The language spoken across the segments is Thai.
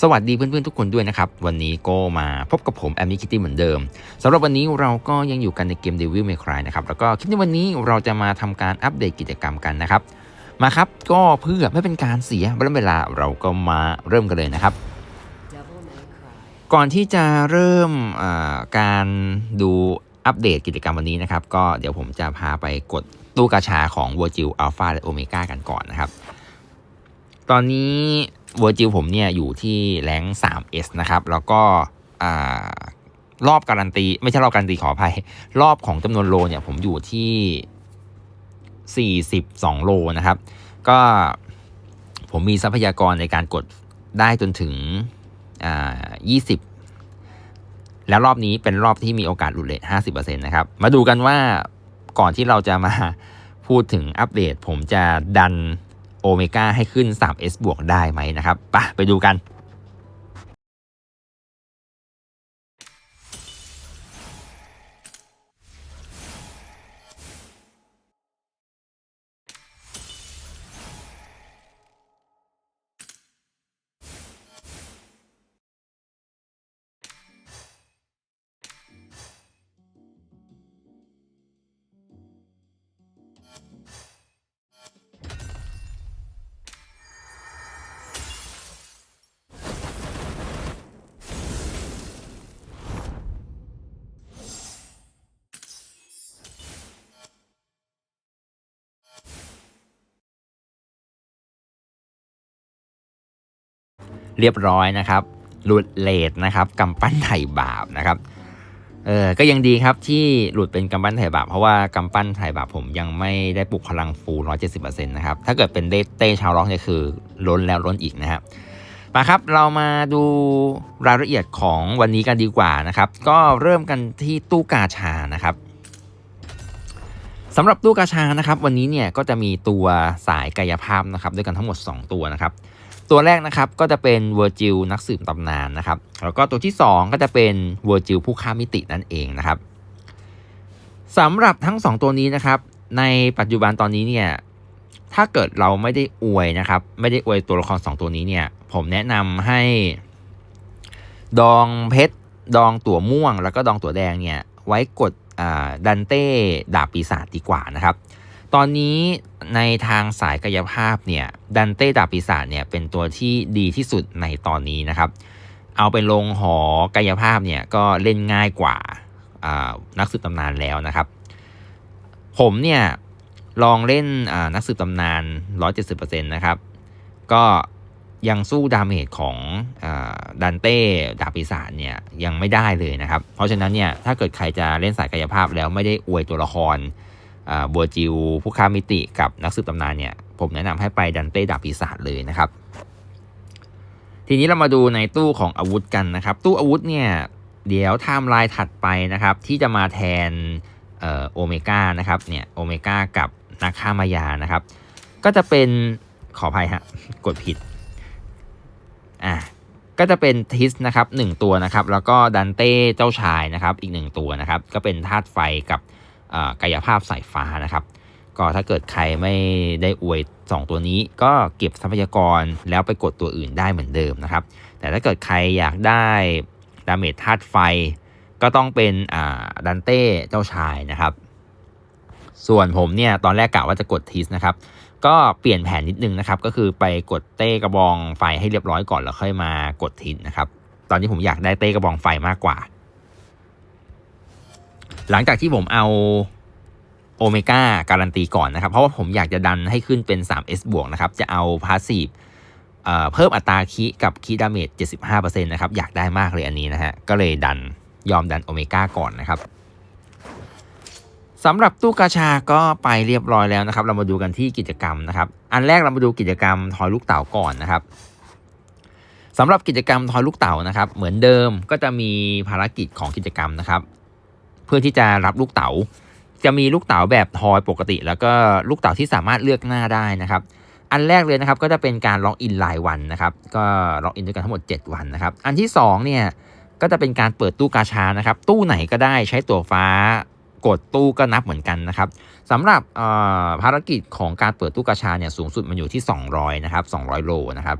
สวัสดีเพื่อนๆทุกคนด้วยนะครับ วันนี้ก็มาพบกับผมแอมมี่คิตตี้เหมือนเดิมสำหรับวันนี้เราก็ยังอยู่กันในเกม Devil May Cry นะครับแล้วก็คลิปในวันนี้เราจะมาทำการอัปเดตกิจกรรมกันนะครับ มาครับก็เพื่อไม่เป็นการเสียเวลาเราก็มาเริ่มกันเลยนะครับก่อนที่จะเริ่มการดูอัปเดตกิจกรรมวันนี้นะครับ ก็เดี๋ยวผมจะพาไปกดตู้กาชาของ Virgil Alpha และ Omega กันก่อนนะครับ ตอนนี้ Virgil ผมเนี่ยอยู่ที่แรงค์ 3S นะครับ แล้วก็รอบการันตี ไม่ใช่รอบการันตีขออภัย รอบของจำนวนโลเนี่ยผมอยู่ที่ 42 โลนะครับ ก็ผมมีทรัพยากรในการกดได้จนถึงอ่า20 แล้วรอบนี้เป็นรอบที่มีโอกาสหลุดเลท50%นะครับ มาดูกันว่าก่อนที่เราจะมาพูดถึงอัปเดต ผมจะดัน โอเมก้าให้ขึ้น 3S บวกได้ไหมนะครับปะไปดูกัน เรียบร้อยนะครับหลุดเลทนะครับกำปั้นไถ่บาปนะครับเออก็ยังดีครับที่หลุดเป็นกำปั้นไถ่บาปเพราะว่ากำปั้นไถ่บาปผมยังไม่ได้ปลุกพลังฟูล170%นะครับถ้าเกิดเป็นเดเต้ชาวร็อกเนี่ยคือล้นแล้วล้นอีกนะครับมาครับเรามาดูรายละเอียดของวันนี้กันดีกว่านะครับ ก็เริ่มกันที่ตู้กาชานะครับสำหรับตู้กาชานะครับ วันนี้เนี่ยก็จะมีตัวสายกายภาพนะครับ ด้วยกันทั้งหมด 2 ตัวนะครับ ตัวแรกนะครับก็จะเป็นเวอร์จิลนักสืบตำนานนะครับ แล้วก็ตัวที่ 2 ก็จะเป็นเวอร์จิลผู้ฆ่ามิตินั่นเองนะครับสำหรับทั้ง 2 ตัวนี้นะครับ ในปัจจุบันตอนนี้เนี่ยถ้าเกิดเราไม่ได้อวยนะครับ ไม่ได้อวยตัวละคร 2 ตัวนี้เนี่ย ผมแนะนำให้ ดองเพชรดองตัวม่วง แล้วก็ดองตัวแดงเนี่ย ไว้กดดันเต้ดาบปีศาจดีกว่านะครับ ตอนนี้ในทางสายกายภาพเนี่ยดันเต้ดาบปีศาจเนี่ยเป็นตัวที่ดีที่สุดในตอนนี้นะครับ เอาไปลงหอกายภาพเนี่ยก็เล่นง่ายกว่านักสืบตำนานแล้วนะครับ ผมเนี่ยลองเล่นนักสืบตำนาน 170%นะครับ ก็ยังสู้ดาเมจของดันเต้ดาบปีศาจเนี่ยยังไม่ได้เลยนะครับ เพราะฉะนั้นเนี่ยถ้าเกิดใครจะเล่นสายกายภาพแล้วไม่ได้อวยตัวละคร บัวจิวผู้ค้ามิติกับนักสืบตำนานเนี่ยผมแนะนำให้ไปดันเต้ดาบปีศาจเลยนะครับ ทีนี้เรามาดูในตู้ของอาวุธกันนะครับ ตู้อาวุธเนี่ยเดี๋ยวไทม์ไลน์ถัดไปนะครับ ที่จะมาแทนโอเมก้านะครับเนี่ยโอเมก้ากับนักฆ่ามายานะครับ ก็จะเป็นขออภัยฮะกดผิดอะก็จะเป็นทิสนะครับหนึ่งตัวนะครับ แล้วก็ดันเต้เจ้าชายนะครับ อีกหนึ่งตัวนะครับ ก็เป็นธาตุไฟกับ กายภาพสายฟ้านะครับ ก็ถ้าเกิดใครไม่ได้อวย 2 ตัวนี้ ก็เก็บทรัพยากรแล้วไปกดตัวอื่นได้เหมือนเดิมนะครับ แต่ถ้าเกิดใครอยากได้ดาเมจธาตุไฟ ก็ต้องเป็นดันเต้เจ้าชายนะครับ ส่วนผมเนี่ยตอนแรกกะว่าจะกดทิสนะครับก็เปลี่ยนแผนนิดนึงนะครับ ก็คือไปกดเต้กระบองไฟให้เรียบร้อยก่อนแล้วค่อยมากดทิสนะครับ ตอนนี้ผมอยากได้เต้กระบองไฟมากกว่า หลังจากที่ผมเอาโอเมก้าการันตีก่อนนะครับ เพราะว่าผมอยากจะดันให้ขึ้นเป็น 3S บวกนะครับ จะเอาพาสซีฟเพิ่มอัตราคีกับคีดาเมจ75%นะครับ อยากได้มากเลยอันนี้นะฮะ ก็เลยดันยอมดันโอเมก้าก่อนนะครับสำหรับตู้กาชาก็ไปเรียบร้อยแล้วนะครับ เรามาดูกันที่กิจกรรมนะครับ อันแรกเรามาดูกิจกรรมทอยลูกเต๋าก่อนนะครับสำหรับกิจกรรมทอยลูกเต๋านะครับ เหมือนเดิมก็จะมีภารกิจของกิจกรรมนะครับ พื่อที่จะรับลูกเต๋า จะมีลูกเต๋าแบบทอยปกติ แล้วก็ลูกเต๋าที่สามารถเลือกหน้าได้นะครับ อันแรกเลยนะครับก็จะเป็นการล็อกอินรายวันนะครับก็ล็อกอินด้วยกันทั้งหมด 7 วันนะครับ อันที่2เนี่ยก็จะเป็นการเปิดตู้กาชานะครับ ตู้ไหนก็ได้ใช้ตัวฟ้ากดตู้ก็นับเหมือนกันนะครับสำหรับภารกิจของการเปิดตู้กาชาเนี่ยสูงสุดมันอยู่ที่ 200นะครับ200 โลนะครับ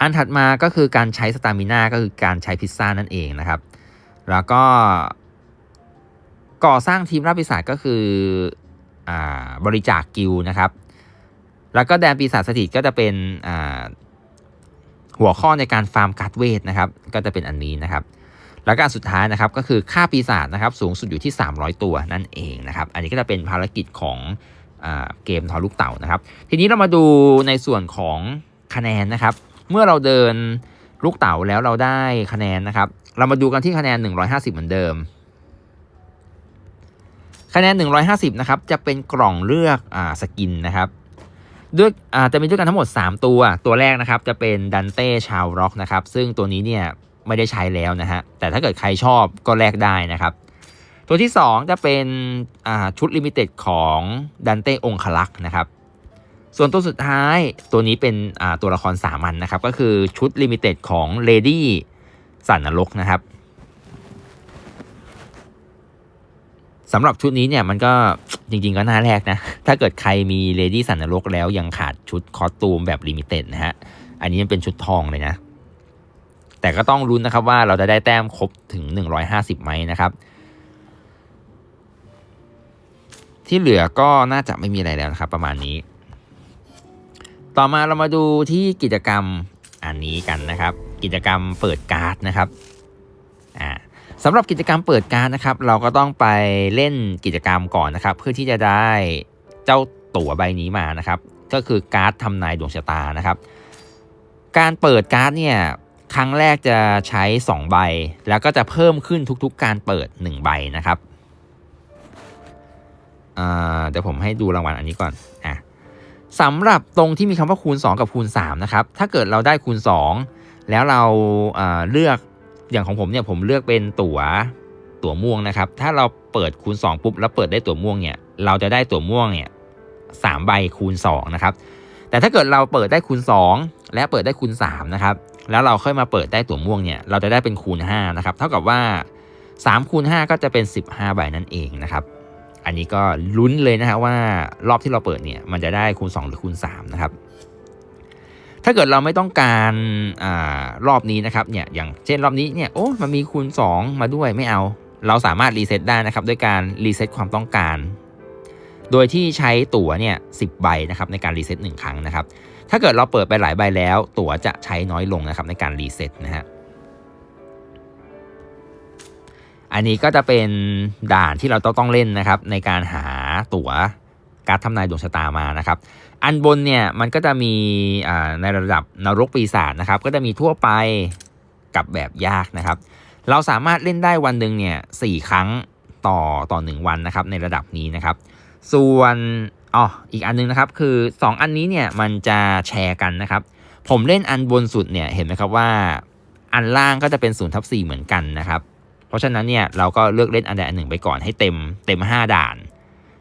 อันถัดมาก็คือการใช้สตามิน่าก็คือการใช้พิซซ่านั่นเองนะครับ แล้วก็ ก่อสร้างทีมราบปีศาจก็คืออบริจาคกิลนะครับ แล้วก็แดนปีศาจสถิตก็จะเป็นหัวข้อในการฟาร์มการ์ดเวทนะครับ ก็จะเป็นอันนี้นะครับ แล้วก็อันสุดท้ายนะครับก็คือค่าปีศาจนะครับ สูงสุดอยู่ที่ 300 ตัวนั่นเองนะครับ อันนี้ก็จะเป็นภารกิจของอเกมทอลูกเต่านะครับ ทีนี้เรามาดูในส่วนของคะแนนนะครับ เมื่อเราเดินลูกเต่าแล้วเราได้คะแนนนะครับ เรามาดูกันที่คะแนน 150 เหมือนเดิม คะแนน 150 นะครับ จะเป็นกล่องเลือกอ่าสกินนะครับด้วยอ่าจะมีด้วยกันทั้งหมด 3 ตัว ตัวแรกนะครับจะเป็นดันเต้ชาวร็อกนะครับ ซึ่งตัวนี้เนี่ยไม่ได้ใช้แล้วนะฮะ แต่ถ้าเกิดใครชอบก็แลกได้นะครับ ตัวที่ 2 จะเป็นอ่าชุดลิมิเต็ดของดันเต้องคลักษ์นะครับ ส่วนตัวสุดท้ายตัวนี้เป็นอ่าตัวละครสามัญนนะครับ ก็คือชุดลิมิเต็ดของเลดี้สันนรกนะครับ สำหรับชุดนี้เนี่ยมันก็จริงๆก็น่าแรกนะ ถ้าเกิดใครมีเลดี้สันนรกแล้วยังขาดชุดคอสตูมแบบลิมิเต็ดนะฮะ อันนี้มันเป็นชุดทองเลยนะ แต่ก็ต้องลุ้นนะครับว่าเราจะได้แต้มครบถึง 150ไหมนะครับ ที่เหลือก็น่าจะไม่มีอะไรแล้วนะครับ ประมาณนี้ ต่อมาเรามาดูที่กิจกรรมอันนี้กันนะครับ กิจกรรมเปิดการ์ดนะครับ อ่า สำหรับกิจกรรมเปิดการ์ดนะครับ เราก็ต้องไปเล่นกิจกรรมก่อนนะครับ เพื่อที่จะได้เจ้าตั๋วใบนี้มานะครับ ก็คือการ์ดทำนายดวงชะตานะครับ การเปิดการ์ดเนี่ยครั้งแรกจะใช้ 2 ใบ แล้วก็จะเพิ่มขึ้นทุกๆ การเปิด 1 ใบนะครับเดี๋ยวผมให้ดูรางวัลอันนี้ก่อนอะสำหรับตรงที่มีคำว่าคูณ 2 กับคูณ3นะครับถ้าเกิดเราได้คูณ 2 แล้วเราเอ่อเลือก อย่างของผมเนี่ยผมเลือกเป็นตั๋วตั๋วม่วงนะครับ ถ้าเราเปิดคูณ 2 ปุ๊บแล้วเปิดได้ตั๋วม่วงเนี่ย เราจะได้ตั๋วม่วงเนี่ยสามใบคูณ2นะครับ แต่ถ้าเกิดเราเปิดได้คูณ 2 และเปิดได้คูณ3นะครับ แล้วเราค่อยมาเปิดได้ตั๋วม่วงเนี่ย เราจะได้เป็นคูณ5นะครับ เท่ากับว่า3คูณ5ก็จะเป็น 15 ใบนั่นเองนะครับ อันนี้ก็ลุ้นเลยนะฮะว่ารอบที่เราเปิดเนี่ยมันจะได้คูณ 2 หรือคูณ3นะครับ ถ้าเกิดเราไม่ต้องการอารอบนี้นะครับเนี่ยอย่างเช่นรอบนี้เนี่ยโอ้มันมีคูณ 2 มาด้วยไม่เอา เราสามารถรีเซ็ตได้นะครับด้วยการรีเซ็ตความต้องการ โดยที่ใช้ตั๋วเนี่ยสิใบนะครับในการรีเซ็ตหนึ่งครั้งนะครับถ้าเกิดเราเปิดไปหลายใบแล้ว ตั๋วจะใช้น้อยลงนะครับในการรีเซ็ตนะฮะอันนี้ก็จะเป็นด่านที่เราต้องต้องเล่นนะครับในการหาตั๋ว การดทำนายดวงชะตามานะครับ อันบนเนี่ยมันก็จะมีในระดับนรกปีศาจนะครับ ก็จะมีทั่วไปกับแบบยากนะครับ เราสามารถเล่นได้วันหนึ่งเนี่ยสี่ครั้งต่อต่อหนึ่งวันนะครับในระดับนี้นะครับ ส่วนอ๋ออีกอันนึงนะครับคือ 2 อันนี้เนี่ยมันจะแชร์กันนะครับ ผมเล่นอันบนสุดเนี่ยเห็นไหมครับว่าอันล่างก็จะเป็น0ทับ4เหมือนกันนะครับ เพราะฉะนั้นเนี่ยเราก็เลือกเล่นอันใดอันหนึ่งไปก่อนให้เต็มเต็ม 5 ด่าน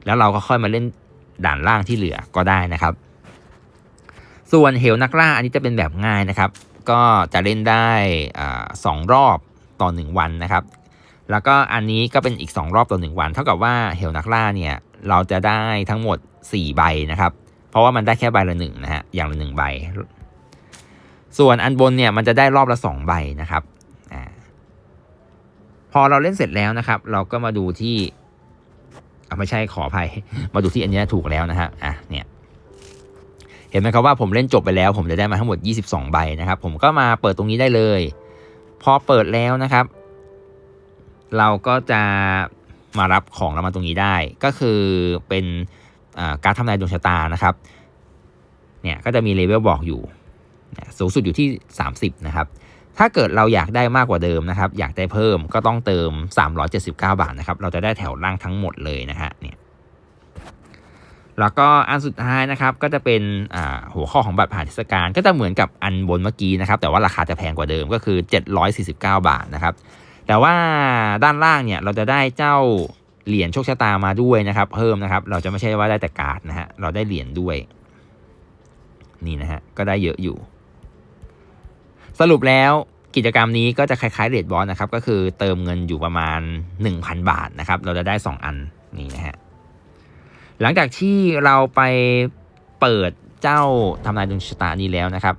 แล้วเราก็ค่อยมาเล่น ด่านล่างที่เหลือก็ได้นะครับ ส่วนเหวนักล่าอันนี้จะเป็นแบบง่ายนะครับ ก็จะเล่นได้อสองรอบต่อ 1 วันนะครับ แล้วก็อันนี้ก็เป็นอีก 2 รอบต่อ 1 วัน เท่ากับว่าเหวนักล่าเนี่ยเราจะได้ทั้งหมด 4 ใบนะครับ เพราะว่ามันได้แค่ใบละหนึ่งนะฮะอย่างละหนึ่งใบ ส่วนอันบนเนี่ยมันจะได้รอบละ 2 ใบนะครับอพอเราเล่นเสร็จแล้วนะครับ เราก็มาดูที่ อะไม่ใช่ขออภัย มาดูที่อันนี้ถูกแล้วนะฮะอะเนี่ยเห็นไหมครับว่าผมเล่นจบไปแล้ว ผมจะได้มาทั้งหมด 22 ใบนะครับ ผมก็มาเปิดตรงนี้ได้เลย พอเปิดแล้วนะครับ เราก็จะมารับของเรามาตรงนี้ได้ ก็คือเป็นการทำนายดวงชะตานะครับเนี่ยก็จะมีเลเวลบอกอยู่สูงสุดอยู่ที่ 30 นะครับ ถ้าเกิดเราอยากได้มากกว่าเดิมนะครับ อยากได้เพิ่มก็ต้องเติม 379 บาทนะครับ เราจะได้แถวล่างทั้งหมดเลยนะฮะเนี่ยแล้วก็อันสุดท้ายนะครับก็จะเป็นอ่าหัวข้อของบัตรผ่านเทศกาลก็จะเหมือนกับอันบนเมื่อกี้นะครับ แต่ว่าราคาจะแพงกว่าเดิมก็คือ 749 บาทนะครับ แต่ว่าด้านล่างเนี่ยเราจะได้เจ้าเหรียญโชคชะตามาด้วยนะครับ เพิ่มนะครับ เราจะไม่ใช่ว่าได้แต่การ์ดนะฮะเราได้เหรียญด้วย นี่นะฮะก็ได้เยอะอยู่ สรุปแล้วกิจกรรมนี้ก็จะคล้ายๆเรดบอสนะครับ ก็คือเติมเงินอยู่ประมาณ 1,000 บาทนะครับ เราจะได้ 2 อันนี่นะฮะหลังจากที่เราไปเปิดเจ้าทำนายดวงชะตานี้แล้วนะครับ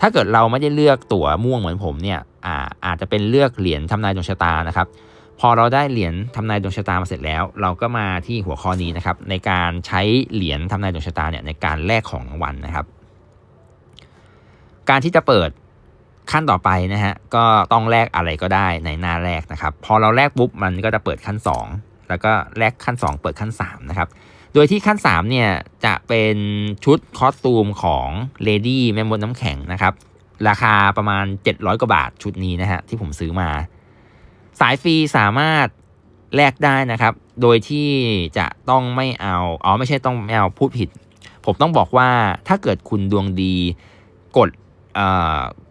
ถ้าเกิดเราไม่ได้เลือกตั๋วม่วงเหมือนผมเนี่ยอ่าอาจจะเป็นเลือกเหรียญทำนายดวงชะตานะครับ พอเราได้เหรียญทำนายดวงชะตามาเสร็จแล้ว เราก็มาที่หัวข้อนี้นะครับ ในการใช้เหรียญทำนายดวงชะตาเนี่ยในการแลกของรางวัลนะครับ การที่จะเปิดขั้นต่อไปนะฮะก็ต้องแลกอะไรก็ได้ในหน้าแรกนะครับ พอเราแลกปุ๊บมันก็จะเปิดขั้น 2 แล้วก็แลกขั้น 2 เปิดขั้น3นะครับโดยที่ขั้น3เนี่ยจะเป็นชุดคอสตูมของเลดี้แม่มดน้ำแข็งนะครับ ราคาประมาณ 700 กว่าบาทชุดนี้นะฮะที่ผมซื้อมา สายฟรีสามารถแลกได้นะครับ โดยที่จะต้องไม่เอาอ๋อไม่ใช่ต้องไม่เอาพูดผิด ผมต้องบอกว่าถ้าเกิดคุณดวงดีกด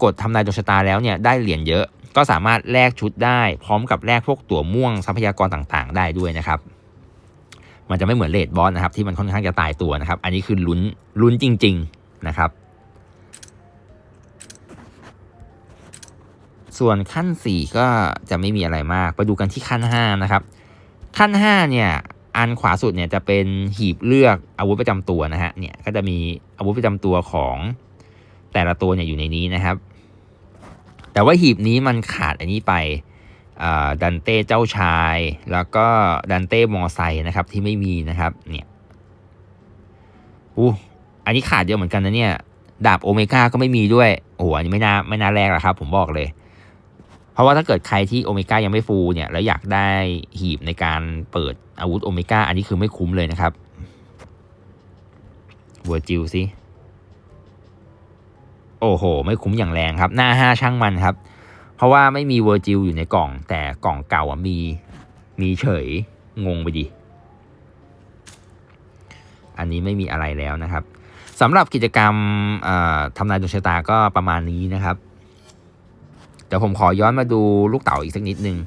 กดทำนายดวงชะตาแล้วเนี่ยได้เหรียญเยอะ ก็สามารถแลกชุดได้ พร้อมกับแลกพวกตั๋วม่วงทรัพยากรต่างๆ ได้ด้วยนะครับมันจะไม่เหมือนเลดบอสนะครับที่มันค่อนข้างจะตายตัวนะครับ อันนี้คือลุ้นลุ้นจริง ๆนะครับ ส่วนขั้น 4 ก็จะไม่มีอะไรมาก ไปดูกันที่ขั้น 5 นะครับ ขั้น 5 เนี่ยอันขวาสุดเนี่ยจะเป็นหีบเลือกอาวุธประจำตัวนะฮะเนี่ยก็จะมีอาวุธประจำตัวของ แต่ละตัวเนี่ยอยู่ในนี้นะครับ แต่ว่าหีบนี้มันขาดอันนี้ไปดันเต้เจ้าชาย แล้วก็ดันเต้มอไซค์นะครับที่ไม่มีนะครับเนี่ยอู้อันนี้ขาดเยอะเหมือนกันนะเนี่ยดาบโอเมก้าก็ไม่มีด้วยโอ้โหอันนี้ไม่น่าไม่น่าแรกหรอกครับ ผมบอกเลย เพราะว่าถ้าเกิดใครที่โอเมก้ายังไม่ฟูเนี่ยแล้วอยากได้หีบในการเปิดอาวุธโอเมก้าอันนี้คือไม่คุ้มเลยนะครับเวอร์จิลสิ โอ้โห ไม่คุ้มอย่างแรงครับ หน้าห้าช่างมันครับ เพราะว่าไม่มีเวอร์จิลอยู่ในกล่อง แต่กล่องเก่าอะมี มีเฉย งงไปดิ อันนี้ไม่มีอะไรแล้วนะครับสำหรับกิจกรรมทำนายดวงชะตาก็ประมาณนี้นะครับเดี๋ยวผมขอย้อนมาดูลูกเต๋าอีกสักนิดนึง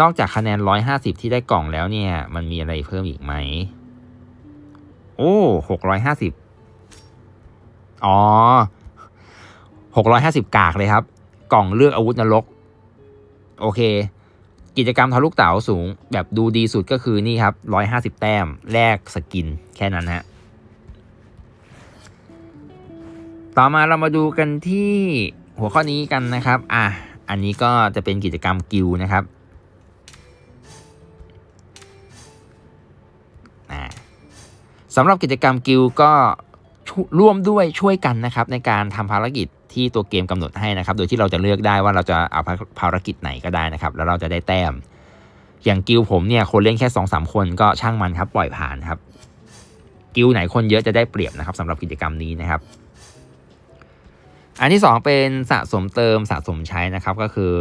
นอกจากคะแนน 150 ที่ได้กล่องแล้วเนี่ย มันมีอะไรเพิ่มอีกไหม โอ้ 650 อ๋อ650กากเลยครับ กล่องเลือกอาวุธนรก โอเค กิจกรรมทะลุกเต๋าสูง แบบดูดีสุดก็คือนี่ครับ150แต้มแลกสกินแค่นั้นฮะต่อมาเรามาดูกันที่หัวข้อนี้กันนะครับ อะ อันนี้ก็จะเป็นกิจกรรมกิลนะครับสำหรับกิจกรรมกิลก็ ร่วมด้วยช่วยกันนะครับในการทำภารกิจที่ตัวเกมกำหนดให้นะครับ โดยที่เราจะเลือกได้ว่าเราจะเอาภารกิจไหนก็ได้นะครับ แล้วเราจะได้แต้ม อย่างกิลผมเนี่ยคนเล่นแค่สองสามคนก็ช่างมันครับปล่อยผ่านครับ กิลไหนคนเยอะจะได้เปรียบนะครับสำหรับกิจกรรมนี้นะครับ อันที่ 2 เป็นสะสมเติมสะสมใช้นะครับ ก็คือ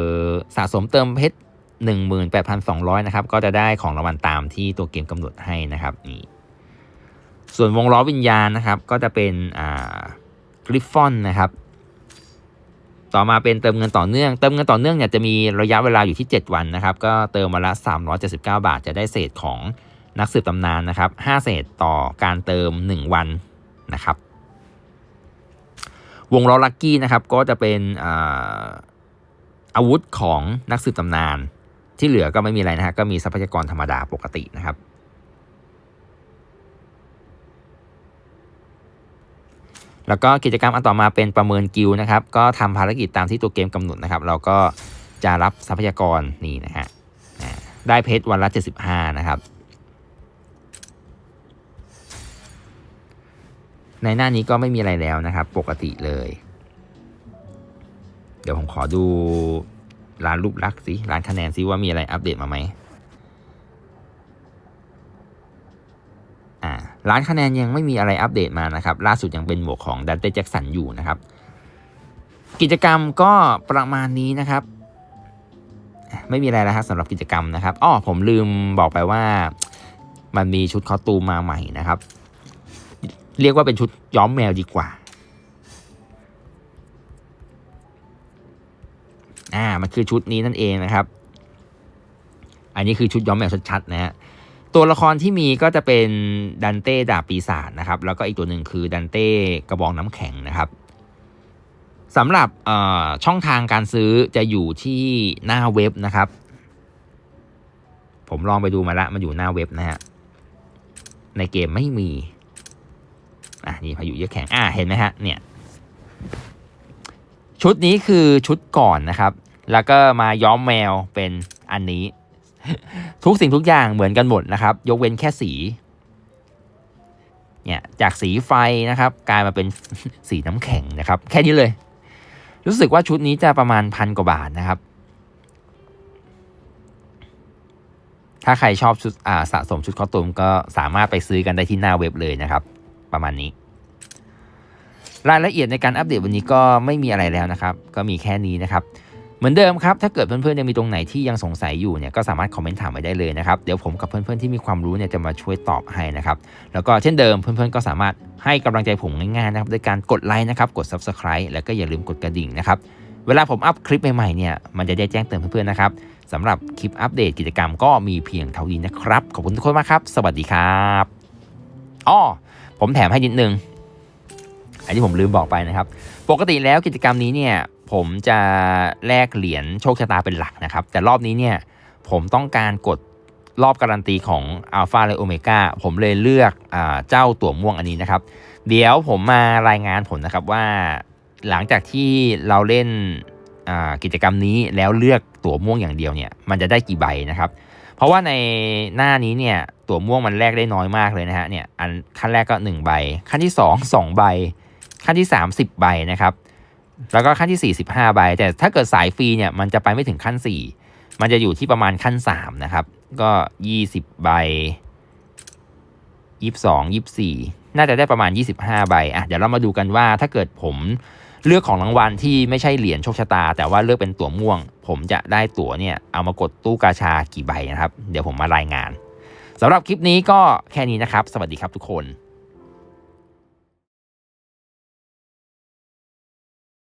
สะสมเติมเพชร18,200 นะครับ ก็จะได้ของรางวัลตามที่ตัวเกมกำหนดให้นะครับนี่ ส่วนวงล้อวิญญาณนะครับ ก็จะเป็นอ่ากริฟฟอนนะครับ ต่อมาเป็นเติมเงินต่อเนื่อง เติมเงินต่อเนื่องเนี่ยจะมีระยะเวลาอยู่ที่ 7 วันนะครับ ก็เติมมาละ 379 บาท จะได้เศษของนักสืบตำนานนะครับ 5 เศษต่อการเติม 1 วันนะครับ วงล้อลักกี้นะครับ ก็จะเป็นอาอาวุธของนักสืบตำนาน ที่เหลือก็ไม่มีอะไรนะฮะก็มีทรัพยากรธรรมดาปกตินะครับ แล้วก็กิจกรรมอันต่อมาเป็นประเมินกิลนะครับ ก็ทำภารกิจตามที่ตัวเกมกำหนดนะครับ เราก็จะรับทรัพยากรนี่นะฮะได้เพชรวันละ 75 นะครับ ในหน้านี้ก็ไม่มีอะไรแล้วนะครับ ปกติเลย เดี๋ยวผมขอดูร้านรูปลักษ์สิร้านคะแนนซิว่ามีอะไรอัปเดตมาไหมอ่า ร้านคะแนนยังไม่มีอะไรอัปเดตมานะครับ ล่าสุดยังเป็นหมวกของดันเต้แจ็คสันอยู่นะครับ กิจกรรมก็ประมาณนี้นะครับ ไม่มีอะไรแล้วครับสำหรับกิจกรรมนะครับอ้อผมลืมบอกไปว่ามันมีชุดคอตูมมาใหม่นะครับ เรียกว่าเป็นชุดย้อมแมวดีกว่าอ่ามันคือชุดนี้นั่นเองนะครับ อันนี้คือชุดย้อมแมวชัดๆนะฮะ ตัวละครที่มีก็จะเป็นดันเต้ดาบปีศาจนะครับ แล้วก็อีกตัวหนึ่งคือดันเต้กระบองน้ำแข็งนะครับสำหรับช่องทางการซื้อจะอยู่ที่หน้าเว็บนะครับ ผมลองไปดูมาแล้วมันอยู่หน้าเว็บนะฮะในเกมไม่มีอะนี่พายุเยอะแข็งอะเห็นไหมฮะเนี่ยชุดนี้คือชุดก่อนนะครับ แล้วก็มาย้อมแมวเป็นอันนี้ ทุกสิ่งทุกอย่างเหมือนกันหมดนะครับ ยกเว้นแค่สีเนี่ยจากสีไฟนะครับ กลายมาเป็นสีน้ำแข็งนะครับ แค่นี้เลย รู้สึกว่าชุดนี้จะประมาณพันกว่าบาทนะครับ ถ้าใครชอบชุดอ่าสะสมชุดคอตูมก็สามารถไปซื้อกันได้ที่หน้าเว็บเลยนะครับ ประมาณนี้ รายละเอียดในการอัปเดตวันนี้ก็ไม่มีอะไรแล้วนะครับ ก็มีแค่นี้นะครับ มือนเดิมครับถ้าเกิดเพื่อนๆยังมีตรงไหนที่ยังสงสัยอยู่เนี่ยก็สามารถคอมเมนต์ถามไว้ได้เลยนะครับเดี๋ยวผมกับเพื่อนๆที่มีความรู้เนี่ยจะมาช่วยตอบให้นะครับแล้วก็เช่นเดิมเพื่อนๆก็สามารถให้กำลังใจผมง่ายๆนะครับโดยการกดไลค์นะครับกด Subscribe แล้วก็อย่าลืมกดกระดิ่งนะครับเวลาผมอัพคลิปใหม่ๆเนี่ยมันจะได้แจ้งเตือนเพื่อนๆนะครับสำหรับคลิปอัปเดตกิจกรรมก็มีเพียงเท่านี้นะครับ ขอบคุณทุกคนมากครับ สวัสดีครับอ้อผมแถมให้นิดนึงอันนี้ผมลืมบอกไปนะครับ ปกติแล้วกิจกรรมนี้เนี่ย ผมจะแลกเหรียญโชคชะตาเป็นหลักนะครับ แต่รอบนี้เนี่ยผมต้องการกดรอบการันตีของอัลฟาและโอเมก้าผมเลยเลือกอเจ้าตั๋วม่วงอันนี้นะครับ เดี๋ยวผมมารายงานผลนะครับว่าหลังจากที่เราเล่นกิจกรรมนี้แล้วเลือกตั๋วม่วงอย่างเดียวเนี่ยมันจะได้กี่ใบนะครับ เพราะว่าในหน้านี้เนี่ยตั๋วม่วงมันแลกได้น้อยมากเลยนะฮะเนี่ยอันขั้นแรกก็ 1 ใบ ขั้นที่ 2 2 ใบ ขั้นที่ 3 10 ใบนะครับ แล้วก็ขั้นที่ 4 15ใบแต่ถ้าเกิดสายฟรีเนี่ยมันจะไปไม่ถึงขั้น 4 มันจะอยู่ที่ประมาณขั้น 3 นะครับ ก็ 20 ใบ 22 24 น่าจะได้ประมาณ 25 ใบอะเดี๋ยวเรามาดูกันว่าถ้าเกิดผมเลือกของรางวัลที่ไม่ใช่เหรียญโชคชะตา แต่ว่าเลือกเป็นตั๋วม่วง ผมจะได้ตั๋วเนี่ยเอามากดตู้กาชากี่ใบนะครับ เดี๋ยวผมมารายงานสำหรับคลิปนี้ก็แค่นี้นะครับ สวัสดีครับทุกคน